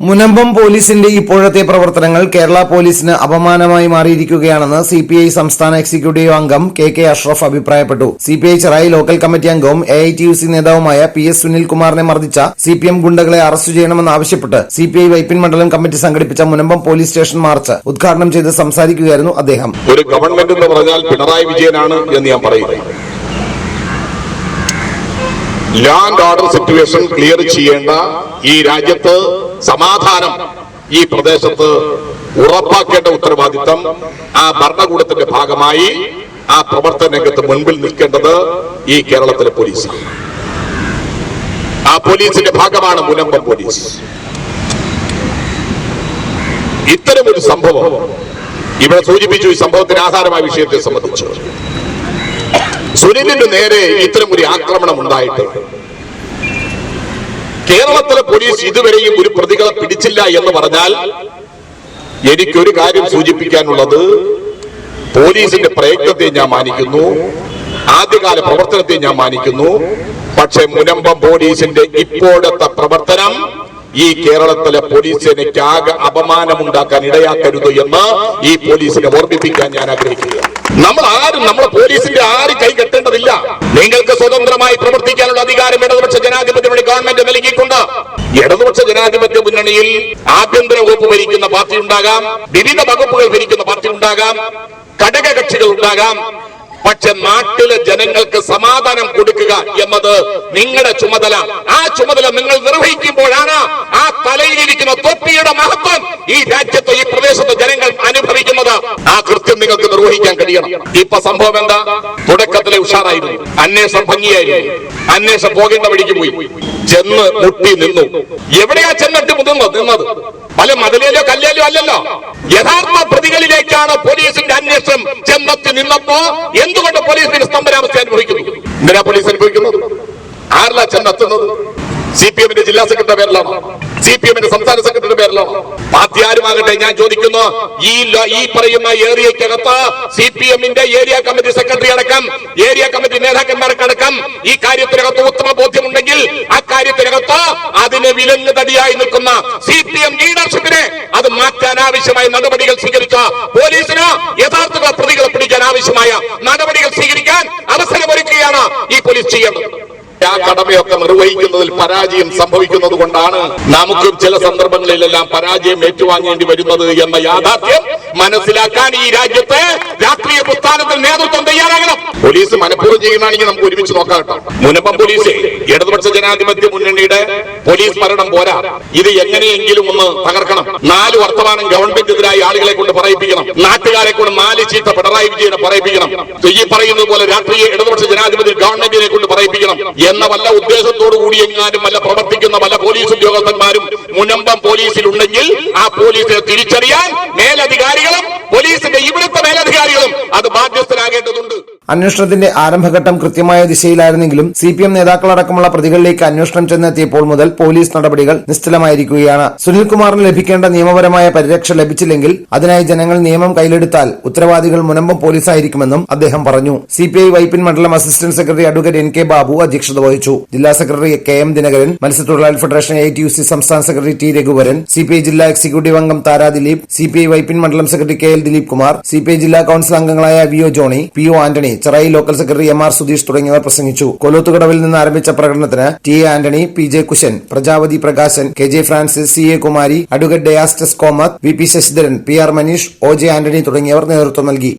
മുനമ്പം പോലീസിന്റെ ഇപ്പോഴത്തെ പ്രവർത്തനങ്ങൾ കേരള പോലീസിന് അപമാനമായി മാറിയിരിക്കുകയാണെന്ന് സി പി ഐ സംസ്ഥാന എക്സിക്യൂട്ടീവ് അംഗം കെ കെ അഷ്റഫ് അഭിപ്രായപ്പെട്ടു. C P I Cherai local committee അംഗവും A I T U C നേതാവുമായ പി എസ് സുനിൽകുമാറിനെ മർദ്ദിച്ച സി പി എം ഗുണ്ടകളെ അറസ്റ്റ് ചെയ്യണമെന്നാവശ്യപ്പെട്ട് സി പി ഐ വൈപ്പിൻ മണ്ഡലം കമ്മിറ്റി സംഘടിപ്പിച്ച മുനമ്പം പോലീസ് സ്റ്റേഷൻ മാർച്ച് ഉദ്ഘാടനം ചെയ്ത് സംസാരിക്കുകയായിരുന്നു അദ്ദേഹം. ഒരു ഗവൺമെന്റ് എന്ന് പറഞ്ഞാൽ പിണറായി വിജയനാണ് എന്ന് ഞാൻ പറയുന്നു ലാൻഡ് ഓർഡർ സിറ്റുവേഷൻ ക്ലിയർ ചെയ്യേണ്ട ഈ രാജ്യത്ത് സമാധാനം ഈ പ്രദേശത്ത് ഉറപ്പാക്കേണ്ട ഉത്തരവാദിത്തം ആ ഭരണകൂടത്തിന്റെ ഭാഗമായി ആ പ്രവർത്തന രംഗത്ത് മുൻപിൽ നിൽക്കേണ്ടത് ഈ കേരളത്തിലെ പോലീസ് ആ പോലീസിന്റെ ഭാഗമാണ് മുനമ്പം പോലീസ്. ഇത്തരമൊരു സംഭവം ഇവിടെ സൂചിപ്പിച്ചു ഈ സംഭവത്തിന് ആധാരമായ വിഷയത്തെ സംബന്ധിച്ചു. സുനിലിന് നേരെ ഇത്തരം ഒരു ആക്രമണം ഉണ്ടായിട്ട് കേരളത്തിലെ പോലീസ് ഇതുവരെയും ഒരു പ്രതികളെ പിടിച്ചില്ല എന്ന് പറഞ്ഞാൽ എനിക്കൊരു കാര്യം സൂചിപ്പിക്കാനുള്ളത്. പോലീസിന്റെ പ്രയത്നത്തെ ഞാൻ മാനിക്കുന്നു. ആദ്യകാല പ്രവർത്തനത്തെ ഞാൻ മാനിക്കുന്നു. പക്ഷെ മുനമ്പം പോലീസിന്റെ ഇപ്പോഴത്തെ പ്രവർത്തനം ഈ കേരളത്തിലെ പോലീസ് സേനയ്ക്ക് ആകെ അപമാനമുണ്ടാക്കാൻ ഇടയാക്കരുത് എന്ന് ഈ പോലീസിനെ ഓർമ്മിപ്പിക്കാൻ ഞാൻ ആഗ്രഹിക്കുക നമ്മൾ ആരും നമ്മളെ പോലീസിന്റെ ആരും കൈ കെട്ടേണ്ടതില്ല. നിങ്ങൾക്ക് സ്വതന്ത്രമായി പ്രവർത്തിക്കാനുള്ള അധികാരം ഇടതുപക്ഷ ജനാധിപത്യ മുന്നണി ഗവൺമെന്റ് നൽകിയിട്ടുണ്ട് ഇടതുപക്ഷ ജനാധിപത്യ മുന്നണിയിൽ ആഭ്യന്തര വകുപ്പ് ഭരിക്കുന്ന പാർട്ടി ഉണ്ടാകാം വിവിധ വകുപ്പുകൾ ഭരിക്കുന്ന പാർട്ടി ഉണ്ടാകാം ഘടകകക്ഷികൾ ഉണ്ടാകാം. പക്ഷെ നാട്ടിലെ ജനങ്ങൾക്ക് സമാധാനം കൊടുക്കുക എന്നത് നിങ്ങളുടെ ചുമതല. ആ ചുമതല നിങ്ങൾ നിർവഹിക്കുമ്പോഴാണ് ആ തലയിലിരിക്കുന്ന തൊപ്പിയുടെ മഹത്വം ഈ രാജ്യത്ത് ഈ പ്രദേശത്ത് ജനങ്ങൾ അനുഭവിക്കുന്നത്. നിർവഹിക്കാൻ കഴിയണം. ഇപ്പൊ സംഭവം എന്താ? തുടക്കത്തിലെ ഉഷാറായിരുന്നു. അന്വേഷണം ഭംഗിയായിരുന്നു. അന്വേഷണം പോകേണ്ട വഴിക്ക് പോയി. ചെന്ന് മുട്ടി നിന്നു. എവിടെയാ ചെന്നിട്ട് മുതിർന്നത് നിന്നത്. പല മതിലേലോ കല്ലേലോ അല്ലല്ലോ. യഥാർത്ഥ പ്രതികളിലേക്കാണ് പോലീസിന്റെ അന്വേഷണം ചെന്നെത്തി നിന്നപ്പോ എന്തുകൊണ്ട് പോലീസിന്റെ സ്തംഭനാവസ്ഥ അനുഭവിക്കുന്നു? എന്തിനാ പോലീസ് അനുഭവിക്കുന്നത്? ആരിലാ ചെന്നെത്തുന്നത്? സി പി എമ്മിന്റെ ജില്ലാ സെക്രട്ടറി പേരിലാണോ സി പി എമ്മിന്റെ സംസ്ഥാന സെക്രട്ടറി പേരിലാണോ പാർട്ടി ആരുമാകട്ടെ ഞാൻ ചോദിക്കുന്നു ഈ ഈ പറയുന്ന ഏരിയക്കകത്ത് സി പി എമ്മിന്റെ ഏരിയ കമ്മിറ്റി സെക്രട്ടറി അടക്കം ഏരിയ കമ്മിറ്റി നേതാക്കന്മാർക്കടക്കം ഈ കാര്യത്തിനകത്ത് ഉത്തമ ബോധ്യമുണ്ടെങ്കിൽ ആ കാര്യത്തിനകത്ത് അതിന് വിലങ്ങ് തടിയായി നിൽക്കുന്ന സി പി എം ലീഡർഷിപ്പിനെ അത് മാറ്റാൻ ആവശ്യമായ നടപടികൾ സ്വീകരിച്ച പോലീസിന് യഥാർത്ഥ പ്രതികളെ പിടിക്കാൻ ആവശ്യമായ നടപടികൾ സ്വീകരിക്കാൻ അവസരമൊരുക്കുകയാണ് ഈ പോലീസ് ചെയ്യേണ്ടത് ആ കടമയൊക്കെ നിർവഹിക്കുന്നതിൽ പരാജയം സംഭവിക്കുന്നത് കൊണ്ടാണ് നമുക്കും ചില സന്ദർഭങ്ങളിലെല്ലാം പരാജയം ഏറ്റുവാങ്ങേണ്ടി വരുന്നത് എന്ന യാഥാർത്ഥ്യം മനസ്സിലാക്കാൻ ഈ രാജ്യത്തെ രാഷ്ട്രീയ പ്രസ്ഥാനത്തിൽ നേതൃത്വം തയ്യാറാകണം. പോലീസ് മനഃപൂർവം ചെയ്യുന്നതാണെങ്കിൽ നമുക്ക് ഒരുമിച്ച് നോക്കാം മുനമ്പം പോലീസ് ഇടതുപക്ഷ ജനാധിപത്യ മുന്നണിയുടെ പോലീസ് ഭരണം പോരാ. ഇത് എങ്ങനെയെങ്കിലും ഒന്ന് തകർക്കണം. നാല് വർത്തമാനം ഗവൺമെന്റിനെതിരായി ആളുകളെ കൊണ്ട് പറയിപ്പിക്കണം. നാട്ടുകാരെ കൊണ്ട് നാല് ചീത്ത പിണറായി വിജയനെ പറയിപ്പിക്കണം. ഈ പറയുന്നത് പോലെ രാഷ്ട്രീയ ഇടതുപക്ഷ ജനാധിപത്യ ഗവൺമെന്റിനെ കൊണ്ട് പറയിപ്പിക്കണം എന്ന വല്ല ഉദ്ദേശത്തോടു കൂടി എങ്ങാനും വല്ല പ്രവർത്തിക്കുന്ന വല്ല പോലീസ് ഉദ്യോഗസ്ഥന്മാരും മുനമ്പം പോലീസിൽ ഉണ്ടെങ്കിൽ ആ പോലീസിനെ തിരിച്ചറിയാൻ മേലധികാരികളും പോലീസിന്റെ ഇവിടുത്തെ മേലധികാരികളും അത് ബാധ്യസ്ഥരാകേണ്ടതുണ്ട് അന്വേഷണത്തിന്റെ ആരംഭഘട്ടം കൃത്യമായ ദിശയിലായിരുന്നെങ്കിലും സി പി എം നേതാക്കളടക്കമുള്ള പ്രതികളിലേക്ക് അന്വേഷണം ചെന്നെത്തിയപ്പോൾ മുതൽ പോലീസ് നടപടികൾ നിശ്ചലമായിരിക്കുകയാണ്. സുനിൽകുമാറിന് ലഭിക്കേണ്ട നിയമപരമായ പരിരക്ഷ ലഭിച്ചില്ലെങ്കിൽ അതിനായി ജനങ്ങൾ നിയമം കയ്യിലെടുത്താൽ ഉത്തരവാദികൾ മുനമ്പം പോലീസായിരിക്കുമെന്നും അദ്ദേഹം പറഞ്ഞു. സി പി ഐ വൈപ്പിൻ മണ്ഡലം assistant secretary advocate N K Babu അധ്യക്ഷത വഹിച്ചു. ജില്ലാ സെക്രട്ടറി കെ എം ദിനകരൻ മത്സ്യത്തൊഴിലാളി federation A I T U സംസ്ഥാന secretary T Raghuvaran C P I ജില്ലാ എക്സിക്യൂട്ടീവ് അംഗം Thara Dileep C P I Vypin മണ്ഡലം secretary K L Dileep Kumar C P I ജില്ലാ council അംഗങ്ങളായ V O Johny P O Antony Cherai local secretary M R Sudheesh തുടങ്ങിയവർ പ്രസംഗിച്ചു. കൊലോത്തുകടവിൽ നിന്ന് ആരംഭിച്ച പ്രകടനത്തിന് T A Antony P J Kushan Prajapathi Prakashan K J Francis C A Kumari advocate ഡയാസ്റ്റസ് Komath V P Sasidharan P R Maneesh O J Antony തുടങ്ങിയവർ നേതൃത്വം നൽകി.